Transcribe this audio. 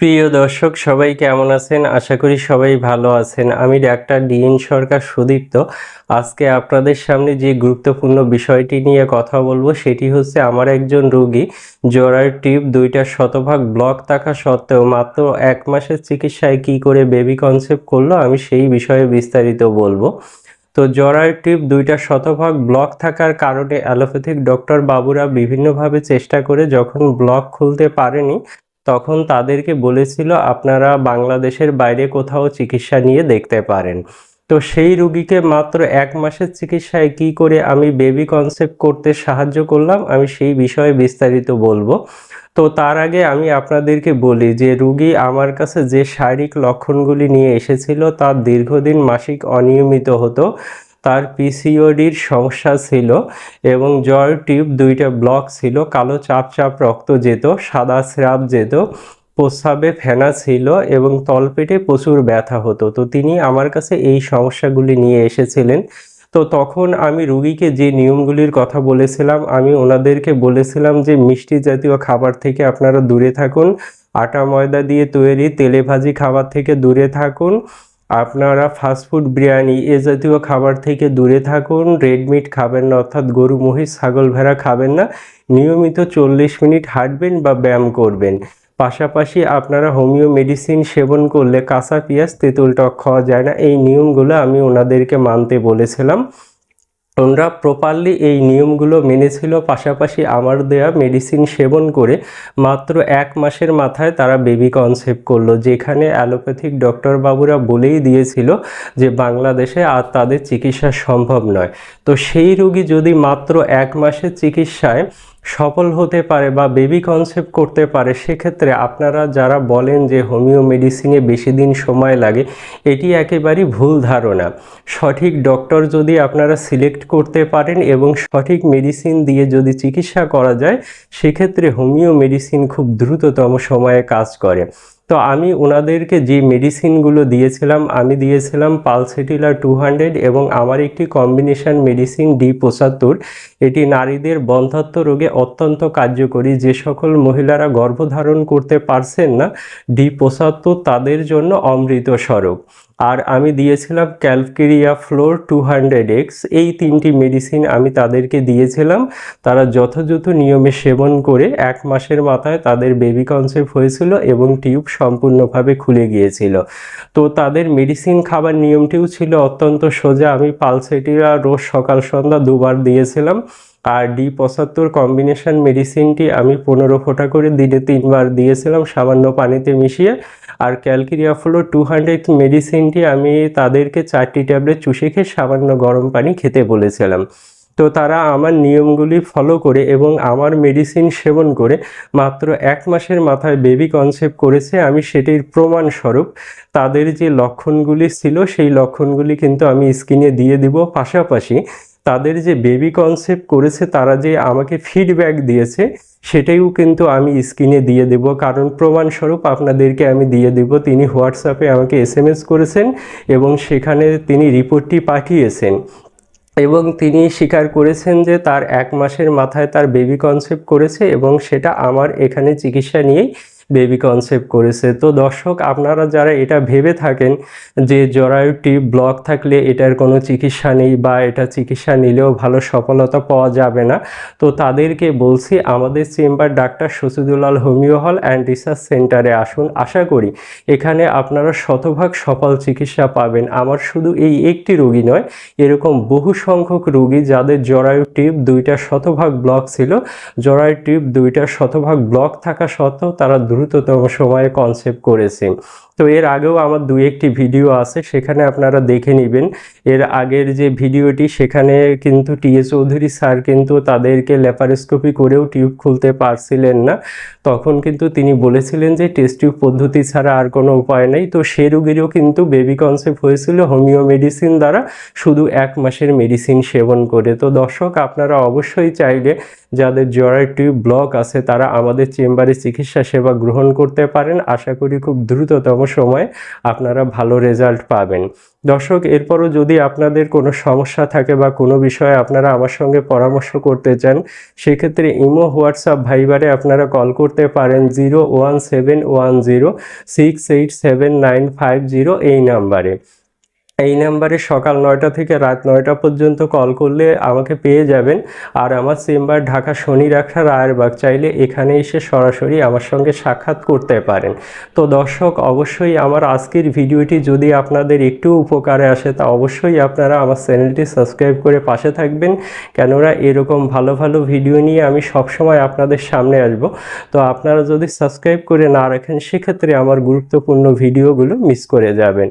প্রিয় দর্শক, সবাই কেমন আছেন? আশা করি সবাই ভালো আছেন। আমি ডাক্তার ডিএন সরকার সুদীপ্ত। আজকে আপনাদের সামনে যে গুরুত্বপূর্ণ বিষয়টি নিয়ে কথা বলব, সেটি হচ্ছে আমার একজন রোগী জরার টিউব দুইটা শতভাগ ব্লক থাকা সত্ত্বেও মাত্র এক মাসের চিকিৎসায় কি করে বেবি কনসেপ্ট করল, আমি সেই বিষয়ে বিস্তারিত বলব। তো জরার টিউব দুইটা শতভাগ ব্লক থাকার কারণে অ্যালোপ্যাথিক ডক্টর বাবুরা বিভিন্নভাবে চেষ্টা করে যখন ব্লক খুলতে পারেনি তখন তাদেরকে বলেছিল, আপনারা বাংলাদেশের বাইরে কোথাও চিকিৎসা নিয়ে দেখতে পারেন। তো সেই রুগীকে মাত্র এক মাসের চিকিৎসায় কি করে আমি বেবি কনসেপ্ট করতে সাহায্য করলাম, আমি সেই বিষয়ে বিস্তারিত বলব। তো তার আগে আমি আপনাদেরকে বলি যে, রুগী আমার কাছে যে শারীরিক লক্ষণগুলি নিয়ে এসেছিল তার দীর্ঘদিন মাসিক অনিয়মিত হতো। তার পিসিওডির সমস্যা ছিল এবং জ্বর টিউব দুইটা ব্লক ছিল, কালো চাপ চাপ রক্ত যেত, সাদা স্রাব যেত, প্রস্রাবে ফেনা ছিল এবং তলপেটে প্রচুর ব্যথা হতো। তো তিনি আমার কাছে এই সমস্যাগুলি নিয়ে এসেছিলেন। তো তখন আমি রুগীকে যে নিয়মগুলির কথা বলেছিলাম, আমি ওনাদেরকে বলেছিলাম যে, মিষ্টি জাতীয় খাবার থেকে আপনারা দূরে থাকুন, আটা ময়দা দিয়ে তৈরি, তেলে ভাজি খাবার থেকে দূরে থাকুন আপনারা ফাস্টফুড বিরিয়ানি এ জাতীয় খাবার থেকে দূরে থাকুন। রেডমিট খাবেন না, অর্থাৎ গরু, মহিষ, ছাগল ভেড়া খাবেন না। নিয়মিত চল্লিশ মিনিট হাঁটবেন বা ব্যায়াম করবেন। পাশাপাশি আপনারা হোমিও মেডিসিন সেবন করলে কাঁচা পেঁয়াজ, তেঁতুল টক খাওয়া যায় না। এই নিয়মগুলো আমি ওনাদেরকে মানতে বলেছিলাম। ওনারা প্রপারলি এই নিয়মগুলো মেনেছিল পাশাপাশি আমার দেয়া মেডিসিন সেবন করে মাত্র এক মাসের মাথায় তারা বেবি কনসেপ্ট করল, যেখানে অ্যালোপ্যাথিক ডক্টর বাবুরা বলেই দিয়েছিল যে বাংলাদেশে আর তাদের চিকিৎসা সম্ভব নয়। তো সেই রোগী যদি মাত্র এক মাসের চিকিৎসায় সফল হতে পারে বা বেবি কনসেপ্ট করতে পারে, সেক্ষেত্রে আপনারা যারা বলেন যে হোমিও মেডিসিনে বেশি দিন সময় লাগে, এটি একেবারেই ভুল ধারণা। সঠিক ডক্টর যদি আপনারা সিলেক্ট করতে পারেন এবং সঠিক মেডিসিন দিয়ে যদি চিকিৎসা করা যায়, সেক্ষেত্রে হোমিও মেডিসিন খুব দ্রুততম সময়ে কাজ করে। তো আমি ওনাদেরকে যে মেডিসিনগুলো দিয়েছিলাম, আমি দিয়েছিলাম পালসেটিলা টু হান্ড্রেড এবং আমার একটি কম্বিনেশন মেডিসিন ডি পঁচাত্তর। এটি নারীদের বন্ধাত্ম রোগে অত্যন্ত কার্যকরী। যে সকল মহিলারা গর্ভধারণ করতে পারছেন না ডি পঁচাত্তর তাদের জন্য অমৃত স্বরূপ আর আমি দিয়েছিলাম calcarea fluor two hundred X. এই তিনটি মেডিসিন আমি তাদেরকে দিয়েছিলাম। তারা যথাযথ নিয়মে সেবন করে এক মাসের মাথায় তাদের বেবি কনসেপ্ট হয়েছিল এবং টিউব সম্পূর্ণভাবে খুলে গিয়েছিল। তো তাদের মেডিসিন খাবার নিয়মটিও ছিল অত্যন্ত সোজা। আমি পালসেটিরা রোজ সকাল সন্ধ্যা দুবার দিয়েছিলাম। আর ডি পঁচাত্তর কম্বিনেশন মেডিসিনটি আমি পনেরো ফোঁটা করে দিনে তিনবার দিয়েছিলাম, সামান্য পানিতে মিশিয়ে। আর ক্যালকিরিয়া ফ্লো টু হান্ড্রেড মেডিসিনটি আমি তাদেরকে চারটি ট্যাবলেট চুষে খেয়ে সামান্য গরম পানি খেতে বলেছিলাম। তো তারা আমার নিয়মগুলি ফলো করে এবং আমার মেডিসিন সেবন করে মাত্র এক মাসের মাথায় বেবি কনসেপ্ট করেছে। আমি সেটির প্রমাণস্বরূপ তাদের যে লক্ষণগুলি ছিল, সেই লক্ষণগুলি কিন্তু আমি স্ক্রিনে দিয়ে দিব। পাশাপাশি তাদের যে বেবি কনসেপ্ট করেছে, তারা যে আমাকে ফিডব্যাক দিয়েছে, সেটাইও কিন্তু আমি স্ক্রিনে দিয়ে দেব। কারণ প্রমাণস্বরূপ আপনাদেরকে আমি দিয়ে দেব, তিনি হোয়াটসঅ্যাপে আমাকে এস করেছেন এবং সেখানে তিনি রিপোর্টটি পাঠিয়েছেন। এবং তিনি স্বীকার করেছেন যে তার এক মাসের মাথায় তার বেবি কনসেপ্ট করেছে এবং সেটা আমার এখানে চিকিৎসা নিয়েই বেবি কনসেপ্ট করেছে। তো দর্শক, আপনারা যারা এটা ভেবে থাকেন যে জরায়ুটি ব্লক থাকলে এটার কোনো চিকিৎসা নেই বা এটা চিকিৎসা নিলেও ভালো সফলতা পাওয়া যাবে না, তো তাদেরকে বলছি আমাদের চেম্বার ডাক্তার শসিদুলাল হোমিও হল অ্যান্ড রিসার্চ সেন্টারে আসুন। আশা করি এখানে আপনারা শতভাগ সফল চিকিৎসা পাবেন। আমার শুধু এই একটি রোগী নয়, এরকম বহু সংখ্যক রোগী যাদের জরায়ু টিউব দুইটা শতভাগ ব্লক ছিল, জরায়ু টিউব দুইটা শতভাগ ব্লক থাকা সত্ত্বেও তারা দ্রুততম সময়ে কনসেপ্ট করেছে। তো এর আগেও আমার দু একটি ভিডিও আছে, সেখানে আপনারা দেখে নেবেন। এর আগের যে ভিডিওটি সেখানে কিন্তু টিএ চৌধুরী স্যার কিন্তু তাদেরকে ল্যাপারোস্কোপি করেও টিউব খুলতে পারছিলেন না। তখন কিন্তু তিনি বলেছিলেন যে টেস্ট টিউব পদ্ধতি ছাড়া আর কোনো উপায় নেই। তো সে রোগীরও কিন্তু বেবি কনসেপ্ট হয়েছিল হোমিও মেডিসিন দ্বারা, শুধু এক মাসের মেডিসিন সেবন করে। তো দর্শক, আপনারা অবশ্যই চাইলে যাদের জরার টিউব ব্লক আছে, তারা আমাদের চেম্বারে চিকিৎসা সেবা গ্রহণ করতে পারেন। আশা করি খুব দ্রুততম সময়ে আপনারা ভালো রেজাল্ট পাবেন। দর্শক, এরপরও যদি আপনাদের কোনো সমস্যা থাকে বা কোনো বিষয়ে আপনারা আমার সঙ্গে পরামর্শ করতে চান, সেক্ষেত্রে ইমো, হোয়াটসঅ্যাপ, ভাইবারে আপনারা কল করতে পারেন zero one seven one zero six eight seven nine five zero এই নাম্বারে। এই নাম্বারে সকাল নয়টা থেকে রাত নয়টা পর্যন্ত কল করলে আমাকে পেয়ে যাবেন। আর আমার চেম্বার ঢাকা শনি রাখা রায়েরবাগ চাইলে এখানে এসে সরাসরি আমার সঙ্গে সাক্ষাৎ করতে পারেন। তো দর্শক, অবশ্যই আমার আজকের ভিডিওটি যদি আপনাদের একটু উপকারে আসে, তা অবশ্যই আপনারা আমার চ্যানেলটি সাবস্ক্রাইব করে পাশে থাকবেন। কেননা এরকম ভালো ভালো ভিডিও নিয়ে আমি সবসময় আপনাদের সামনে আসব। তো আপনারা যদি সাবস্ক্রাইব করে না রাখেন, সেক্ষেত্রে আমার গুরুত্বপূর্ণ ভিডিওগুলো মিস করে যাবেন।